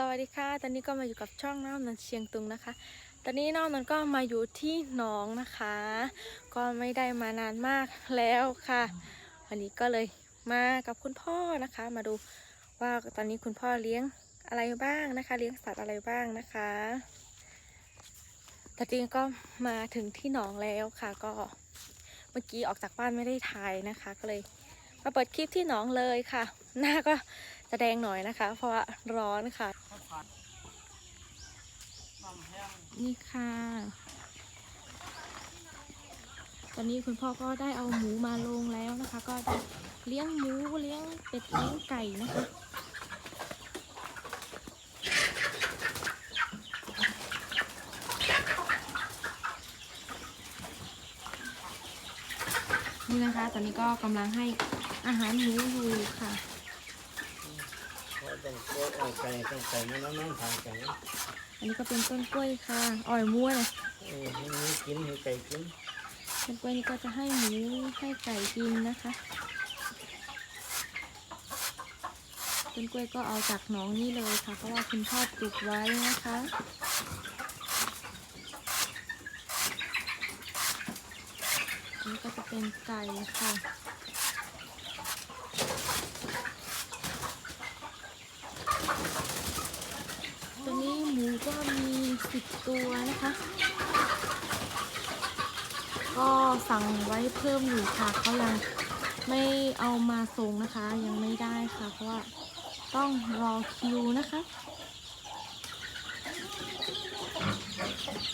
สวัสดีค่ะ ตอนนี้ก็มาอยู่กับช่องน้ำนันเชียงตุงนะคะ ตอนนี้น้องนันก็มาอยู่ที่หนองนะคะ ก็ไม่ได้มานานมากแล้วค่ะ วันนี้ก็เลยมากับคุณพ่อนะคะ มาดูว่าตอนนี้คุณพ่อเลี้ยงอะไรบ้างนะคะ เลี้ยงสัตว์อะไรบ้างนะคะแต่จริงก็มาถึงที่หนองแล้วค่ะ ก็เมื่อกี้ออกจากบ้านไม่ได้ถ่ายนะคะ ก็เลยมาเปิดคลิปที่หนองเลยค่ะ หน้าก็จะแดงหน่อยนะคะ เพราะว่าร้อนค่ะ นี่ค่ะ ตอนนี้คุณพ่อก็ได้เอาหมูมาลงแล้วนะคะ ก็ได้เลี้ยงหมูเลี้ยงเป็ดเลี้ยงไก่นะคะนี่นะคะ ตอนนี้ก็กำลังให้อาหารหมูอยู่ค่ะ เพราะต้องโคตรเอาไก่ต้องไก่มันน้ำๆทางไก่อันนี้ก็เป็นต้นกล้วยค่ะอ่อยมั่วเลยเออให้หมูกินให้ไก่กินต้นกล้วยนี่ก็จะให้หมูให้ไก่กินนะคะต้นกล้วยก็เอาจากหนองนี่เลยค่ะ เพราะว่าคุณพ่อปลูกไว้นะคะนนี้ก็จะเป็นไก่ค่ะ ตัวนี้หมูก็มีสิบตัว นะคะ ก็สั่งไว้เพิ่มอยู่ค่ะเขายังไม่เอามาส่งนะคะ ยังไม่ได้ค่ะ เพราะว่าต้องรอคิวนะคะ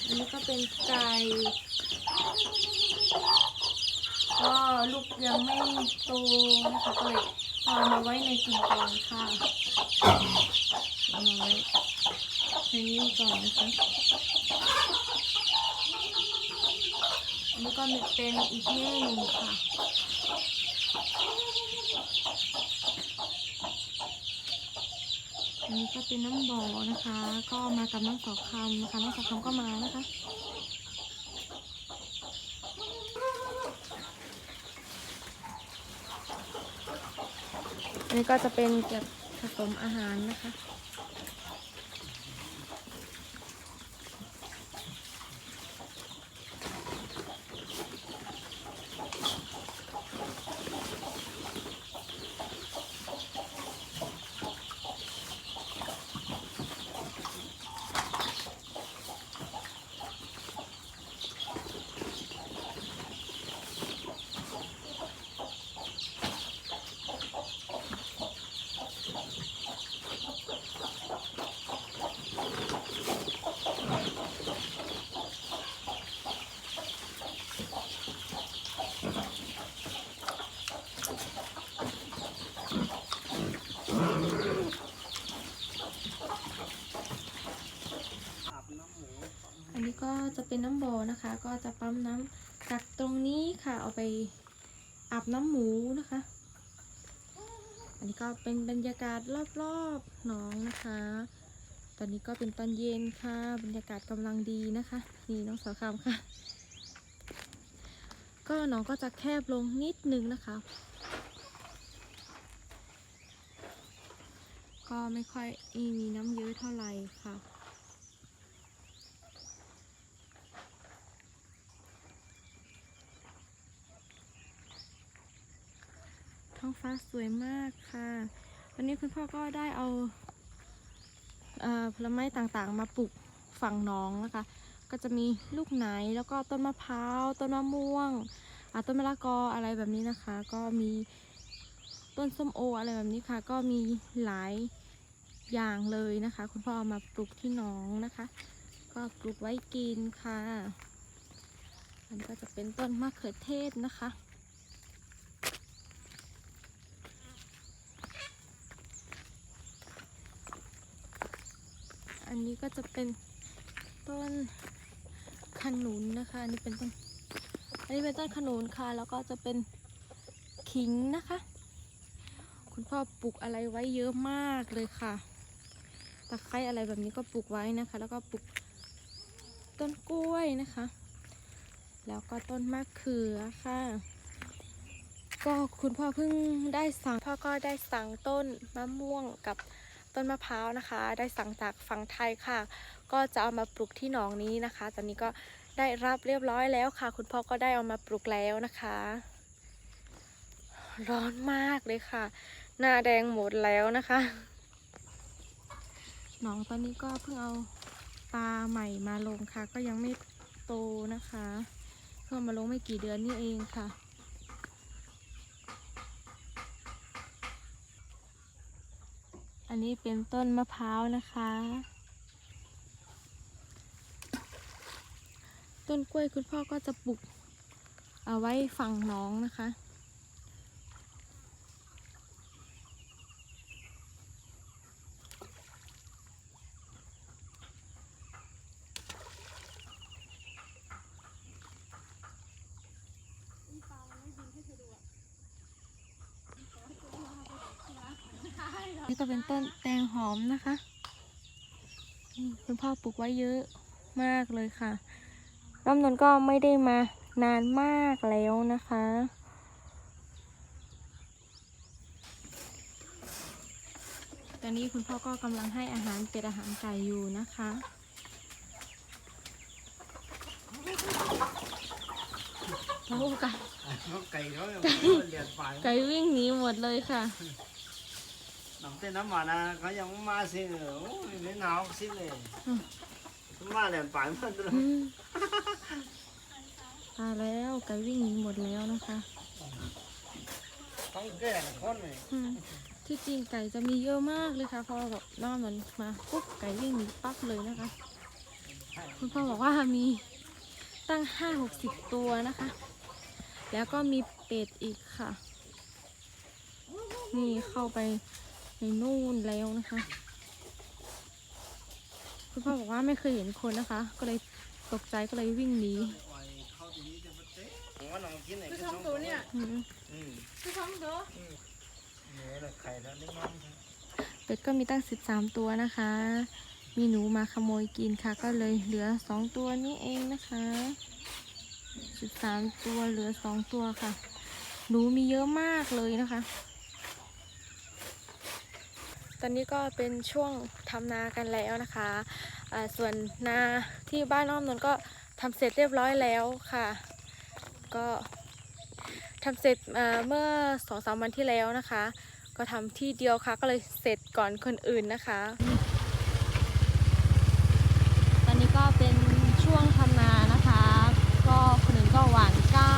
อันนี้ก็เป็นไก่ก็ลูกยังไม่โตนะคะก็เลยเอามาไว้ในกลุ่มก่อนค่ะเอามาไว้ในนี้ก่อนนะคะ อันนี้ก็เป็นอีกแม่หนึ่งค่ะอันนี้ก็เป็นน้ำบ่อนะคะ ก็มากับน้องสาวคำนะคะน้องสาวคำก็มานะคะอันนี้ก็จะเป็นเก็บผสมอาหารนะคะ เป็นน้ำบ่อนะคะ ก็จะปั๊มน้ำจากตรงนี้ค่ะ เอาไปอาบน้ำหมูนะคะ อันนี้ก็เป็นบรรยากาศรอบๆหนองนะคะ ตอนนี้ก็เป็นตอนเย็นค่ะ บรรยากาศกำลังดีนะคะ นี่น้องสาวคำค่ะ ก็หนองก็จะแคบลงนิดนึงนะคะ ก็ไม่ค่อยมีน้ำเยอะเท่าไหร่ค่ะ ท้องฟ้า สวยมากค่ะ วันนี้คุณพ่อก็ได้เอาผลไม้ต่างๆ มาปลูกฝั่งน้องนะคะ ก็จะมีลูกไหนแล้วก็ต้นมะพร้าวต้นมะม่วงต้นมะละกออะไรแบบนี้นะคะ ก็มีต้นส้มโออะไรแบบนี้ค่ะ ก็มีหลายอย่างเลยนะคะ คุณพ่อเอามาปลูกที่หนองนะคะ ก็ปลูกไว้กินค่ะอันนี้ก็จะเป็นต้นมะเขือเทศนะคะ อันนี้ก็จะเป็นต้นขนุนนะคะ อันนี้เป็นต้น อันนี้เป็นต้นขนุนค่ะ แล้วก็จะเป็นขิงนะคะ คุณพ่อปลูกอะไรไว้เยอะมากเลยค่ะตะไคร้อะไรแบบนี้ก็ปลูกไว้นะคะ แล้วก็ปลูกต้นกล้วยนะคะ แล้วก็ต้นมะเขือค่ะ ก็คุณพ่อเพิ่งได้สั่ง พ่อก็ได้สั่งต้นมะม่วงกับ ต้นมะพร้าวนะคะ ได้สั่งจากฝั่งไทยค่ะ ก็จะเอามาปลูกที่หนองนี้นะคะ ตอนนี้ก็ได้รับเรียบร้อยแล้วค่ะ คุณพ่อก็ได้เอามาปลูกแล้วนะคะ ร้อนมากเลยค่ะ หน้าแดงหมดแล้วนะคะหนองตอนนี้ก็เพิ่งเอาปลาใหม่มาลงค่ะ ก็ยังไม่โตนะคะ เพิ่งมาลงไม่กี่เดือนนี่เองค่ะ อันนี้เป็นต้นมะพร้าวนะคะ ต้นกล้วยคุณพ่อก็จะปลูกเอาไว้ฝั่งน้องนะคะ นี่ก็เป็นต้นแตงหอมนะคะคุณพ่อปลูกไว้เยอะมากเลยค่ะร่มนนก็ไม่ได้มานานมากแล้วนะคะ ตอนนี้คุณพ่อก็กำลังให้อาหารเป็ดอาหารไก่อยู่นะคะโอ้ไก่เขาไก่ไก่วิ่งหนีหมดเลยค่ะ น้ำเต้นน้ำหวานนะเขายังไม่มาสิโอ้ยไม่หนาวสิเลยอืมมาเรียนฝ่ายมันตัวอืมตายแล้วไก่วิ่งหนีหมดแล้วนะคะต้องแก่คนเลยอืมที่จริงไก่จะมีเยอะมากเลยค่ะพอแบบน้ามันมาปุ๊บไก่วิ่งหนีปั๊บเลยนะคะ คุณพ่อบอกว่ามีตั้งห้าหกสิบตัวนะคะ แล้วก็มีเป็ดอีกค่ะ นี่เข้าไป ในนู่นแล้วนะคะ คุณพ่อบอกว่าไม่เคยเห็นคนนะคะ ก็เลยตกใจก็เลยวิ่งหนีเขาทีนี้จะมาเตะว่าน้องกินไหนคือก็สองตัวเนี่ยอืมอืมคือสองตัวเนื้อละไข่แล้วนี่มันเป็ดก็มีตั้งสิบสามตัวนะคะ มีหนูมาขโมยกินค่ะ ก็เลยเหลือสองตัวนี้เองนะคะสิบสามตัวเหลือสองตัวค่ะ หนูมีเยอะมากเลยนะคะ ตอนนี้ก็เป็นช่วงทำนากันแล้วนะคะะส่วนนาที่บ้านอ้อมนนก็ทำเสร็จเรียบร้อยแล้วค่ะ ก็ทำเสร็จเมื่อสองสามวันที่แล้วนะคะ ก็ทำที่เดียวค่ะ ก็เลยเสร็จก่อนคนอื่นนะคะ ตอนนี้ก็เป็นช่วงทำนานะคะ ก็คนอื่นก็หวานกล้า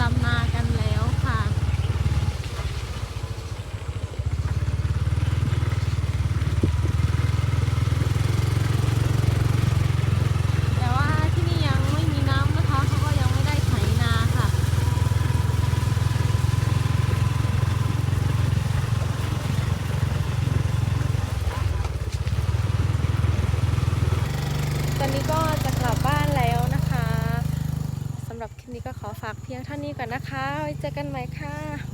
ลำนากันแล้วค่ะ แต่ว่าที่นี่ยังไม่มีน้ำนะคะ เขาก็ยังไม่ได้ไถนาค่ะ ตอนนี้ก็จะกลับบ้านแล้วนะคะสำหรับคลิปนี้ ก็ขอฝากเพียงเท่านี้ก่อนนะคะ ไว้เจอกันใหม่ค่ะ